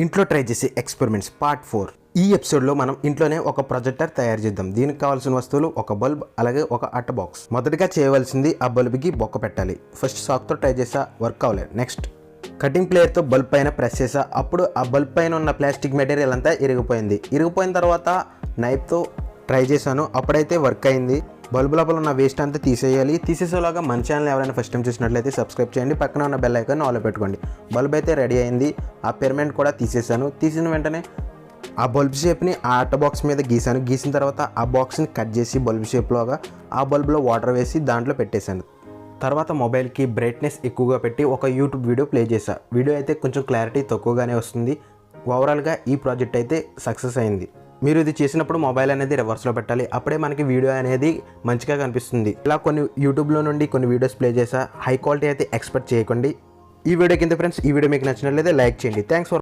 ఇంట్లో ట్రై చేసే experiments part four ఈ ఎపిసోడ్లో మనం ఇంట్లోనే ఒక ప్రొజెక్టర్ తయారు చేద్దాం. దీనికి కావాల్సిన వస్తువులు ఒక బల్బ్ అలాగే ఒక అట్ట బాక్స్ మొదటిగా చేయవలసింది ఆ బల్బ్కి బొక్క పెట్టాలి. ఫస్ట్ సాక్తో ట్రై చేసా వర్క్ అవ్వలేదు. నెక్స్ట్ కటింగ్ ప్లేయర్తో బల్బ్ పైన ప్రెస్ చేసా. అప్పుడు ఆ బల్బ్ పైన ఉన్న ప్లాస్టిక్ మెటీరియల్ అంతా ఇరిగిపోయింది. ఇరిగిపోయిన తర్వాత నైఫ్తో ట్రై చేశాను. అప్పుడైతే వర్క్ అయింది. బల్బు లోపల ఉన్న వేస్ట్ అంతా తీసేయాలి. తీసేసేలాగా మన ఛానల్ ఎవరైనా ఫస్ట్ టైం చూసినట్లయితే సబ్స్క్రైబ్ చేయండి. పక్కన ఉన్న బెల్ ఐకాన్ ఆలో పెట్టుకోండి. బల్బ్ అయితే రెడీ అయింది. ఆ పెర్మెంట్ కూడా తీసేసాను తీసిన వెంటనే ఆ బల్బ్ షేప్ని ఆ అట్ట బాక్స్ మీద గీసాను. గీసిన తర్వాత ఆ బాక్స్ని కట్ చేసి బల్బ్ షేప్లోగా ఆ బల్బ్లో వాటర్ వేసి దాంట్లో పెట్టేశాను. తర్వాత మొబైల్కి బ్రైట్నెస్ ఎక్కువగా పెట్టి ఒక యూట్యూబ్ వీడియో ప్లే చేశా. వీడియో అయితే కొంచెం క్లారిటీ తక్కువగానే వస్తుంది. ఓవరాల్గా ఈ ప్రాజెక్ట్ అయితే సక్సెస్ అయింది. మీరు ఇది చేసినప్పుడు మొబైల్ అనేది రివర్స్లో పెట్టాలి. అప్పుడే మనకి వీడియో అనేది మంచిగా కనిపిస్తుంది. ఇలా కొన్ని యూట్యూబ్లో నుండి కొన్ని వీడియోస్ ప్లే చేసా. హై క్వాలిటీ అయితే ఎక్స్పెక్ట్ చేయకండి. ఈ వీడియో కింద ఫ్రెండ్స్ ఈ వీడియో మీకు నచ్చినట్లయితే లైక్ చేయండి. Thanks for